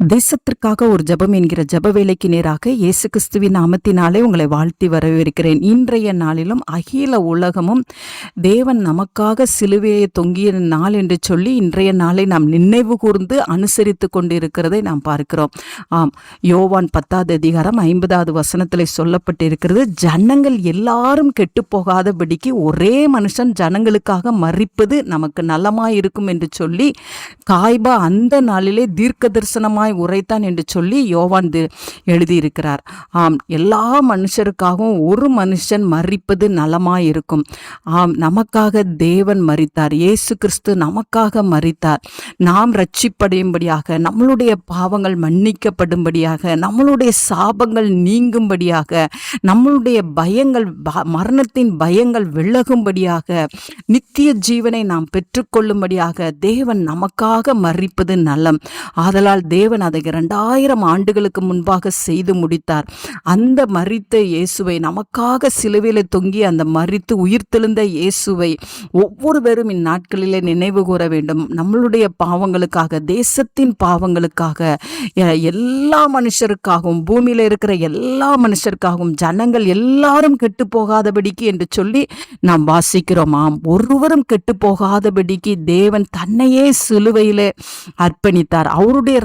தேசத்திற்காக ஒரு ஜெபம் என்கிற ஜப வேலைக்கு நேராக இயேசு கிறிஸ்துவின் நாமத்தினாலே உங்களை வாழ்த்தி வரவேற்கிறேன். இன்றைய நாளிலும் அகில உலகமும் தேவன் நமக்காக சிலுவையை தொங்கிய நாள் என்று சொல்லி இன்றைய நாளை நாம் நினைவு கூர்ந்து அனுசரித்து கொண்டிருக்கிறதை நாம் பார்க்கிறோம். ஆம் யோவான் பத்தாவது அதிகாரம் ஐம்பதாவது வசனத்தில் சொல்லப்பட்டிருக்கிறது ஜனங்கள் எல்லாரும் கெட்டு போகாதபடிக்கு ஒரே மனுஷன் ஜனங்களுக்காக மறிப்பது நமக்கு நலமாயிருக்கும் என்று சொல்லி காய்பா அந்த நாளிலே தீர்க்க தரிசனமாய் உரைத்தான் என்று சொல்லி யோவான் தி- எழுதியிருக்கிறார். ஆம் எல்லா மனுஷருக்காகவும் ஒரு மனுஷன் மறிப்பது நலமாய் இருக்கும் ஆம் நமக்காக தேவன் மறித்தார் இயேசு கிறிஸ்து நமக்காக மறித்தார் நாம் ரட்சிப்படையும்படியாக நம்மளுடைய பாவங்கள் மன்னிக்கப்படும்படியாக நம்மளுடைய சாபங்கள் நீங்கும்படியாக நம்மளுடைய பயங்கள் மரணத்தின் பயங்கள் விலகும்படியாக நித்திய ஜீவனை நாம் பெற்றுக்கொள்ளும்படியாக தேவன் நமக்காக மறிப்பது நலம். ஆதலால் தேவன் அதை இரண்டாயிரம் ஆண்டுகளுக்கு முன்பாக செய்து முடித்தார். அந்த மறித்த இயேசுவை நமக்காக சிலுவையில தொங்கி அந்த மரித்து உயிர்த்தெழுந்த இயேசுவை ஒவ்வொருவரும் இந்நாட்களிலே நினைவு கூற வேண்டும். நம்மளுடைய பாவங்களுக்காக தேசத்தின் பாவங்களுக்காக எல்லா மனுஷருக்காகவும் பூமியில் இருக்கிற எல்லா மனுஷருக்காகவும் ஜனங்கள் எல்லாரும் கெட்டு போகாதபடிக்கு என்று சொல்லி நாம் வாசிக்கிறோம். ஆம் ஒருவரும் கெட்டு போகாதபடிக்கு தேவன் தன்னையே சிலுவையிலே அர்ப்பணித்தார். அவருடைய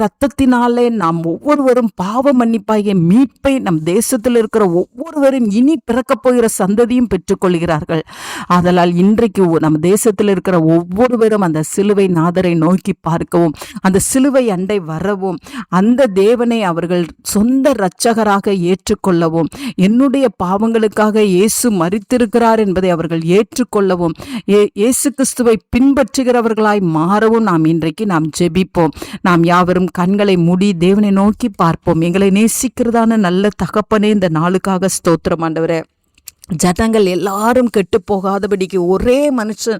ரத்தத்தினாலே நாம் ஒவ்வொருவரும் பாவ மன்னிப்பாகிய மீட்பை நம் தேசத்தில் இருக்கிற ஒவ்வொருவரும் இனி பிறக்கப் போகிற சந்ததியும் பெற்றுக்கொள்கிறார்கள் ஆதலால் இன்றைக்கு நம் தேசத்தில் இருக்கிற ஒவ்வொருவரும் அந்த சிலுவை நாதரை நோக்கி பார்க்கவும் அந்த சிலுவை அண்டை வரவும் அந்த தேவனை அவர்கள் சொந்த இரட்சகராக ஏற்றுக்கொள்ளவும் என்னுடைய பாவங்களுக்காக இயேசு மறித்திருக்கிறார் என்பதை அவர்கள் ஏற்றுக்கொள்ளவும் இயேசு கிறிஸ்துவை பின்பற்றுகிறவர்களாய் மாறவும் நாம் இன்றைக்கு நாம் ஜெபிப்போம். நாம் யாவரும் கண்களை மூடி தேவனை நோக்கி பார்ப்போம். எங்களை நேசிக்கிறதான நல்ல தகப்பனே இந்த நாளுக்காக ஸ்தோத்திரம் ஆண்டவரே. ஜனங்கள் எல்லாரும் கெட்டு போகாதபடிக்கு ஒரே மனுஷன்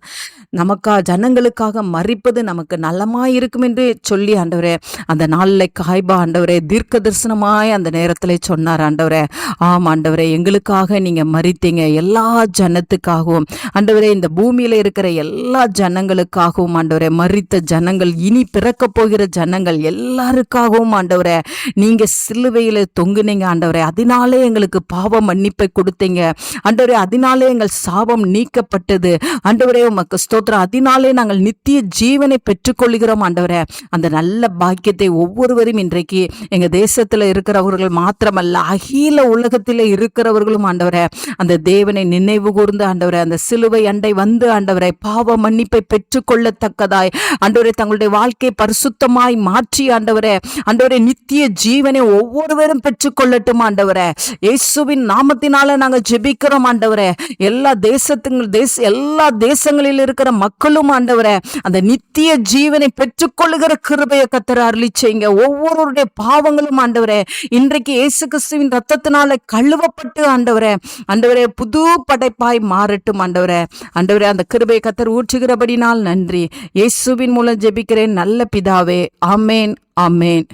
நமக்கா ஜனங்களுக்காக மறிப்பது நமக்கு நலமாய் இருக்கும் என்று சொல்லி ஆண்டவரே அந்த நாளில் காய்பா ஆண்டவரே தீர்க்க தரிசனமாய் அந்த நேரத்தில் சொன்னார் ஆண்டவரே. ஆம் ஆண்டவரே எங்களுக்காக நீங்கள் மறித்தீங்க. எல்லா ஜனத்துக்காகவும் ஆண்டவரே இந்த பூமியில் இருக்கிற எல்லா ஜனங்களுக்காகவும் ஆண்டவரே மறித்த ஜனங்கள் இனி பிறக்க போகிற ஜனங்கள் எல்லாருக்காகவும் ஆண்டவரே நீங்கள் சிலுவையில் தொங்குனீங்க ஆண்டவரே. அதனாலே எங்களுக்கு பாவ மன்னிப்பை கொடுத்தீங்க. ஆண்டவரே அதனாலே எங்கள் சாபம் நீக்கப்பட்டது. ஆண்டவரே உமக்கு ஸ்தோத்திரம். அதனாலே நாங்கள் நித்திய ஜீவனை பெற்றுக்கொள்கிறோம் ஆண்டவரே. அந்த நல்ல பாக்கியத்தை ஒவ்வொருவரும் இன்றைக்கு எங்க தேசத்துல இருக்கிறவர்கள் மாத்திரமல்ல அகில உலகத்தில இருக்கிறவர்களும் ஆண்டவரே அந்த தேவனை நினைவு கூர்ந்து ஆண்டவரே அந்த சிலுவை அண்டை வந்து ஆண்டவரை பாவ மன்னிப்பை பெற்றுக்கொள்ளத்தக்கதாய் ஆண்டவரே தங்களுடைய வாழ்க்கை பரிசுத்தமாய் மாற்றி ஆண்டவரே. ஆண்டவரே நித்திய ஜீவனை ஒவ்வொருவரும் பெற்றுக்கொள்ளட்டும் ஆண்டவரே. இயேசுவின் நாமத்தினால நாங்க ஜெபிக்கிறோம் ஆண்டவரே. எல்லா தேசத்துங்கள் தேச எல்லா தேசங்களில் இருக்கிற மக்களும் ஆண்டவரே அந்த நித்திய ஜீவனை பெற்றுக்கொள்ளுகிற கிருபையை கத்திர அருளி செய்யுங்க. ஒவ்வொருடைய பாவங்களும் ஆண்டவரே இன்றைக்கு இயேசு கிறிஸ்துவின் ரத்தத்தினால கழுவப்பட்டு ஆண்டவரே ஆண்டவரே புது படைப்பாய் மாறட்டும் ஆண்டவரே. ஆண்டவரே அந்த கிருபையை கத்தர் ஊற்றுகிறபடினால் நன்றி. இயேசுவின் மூலம் ஜெபிக்கிறேன். நல்ல பிதாவே. ஆமேன் ஆமேன்.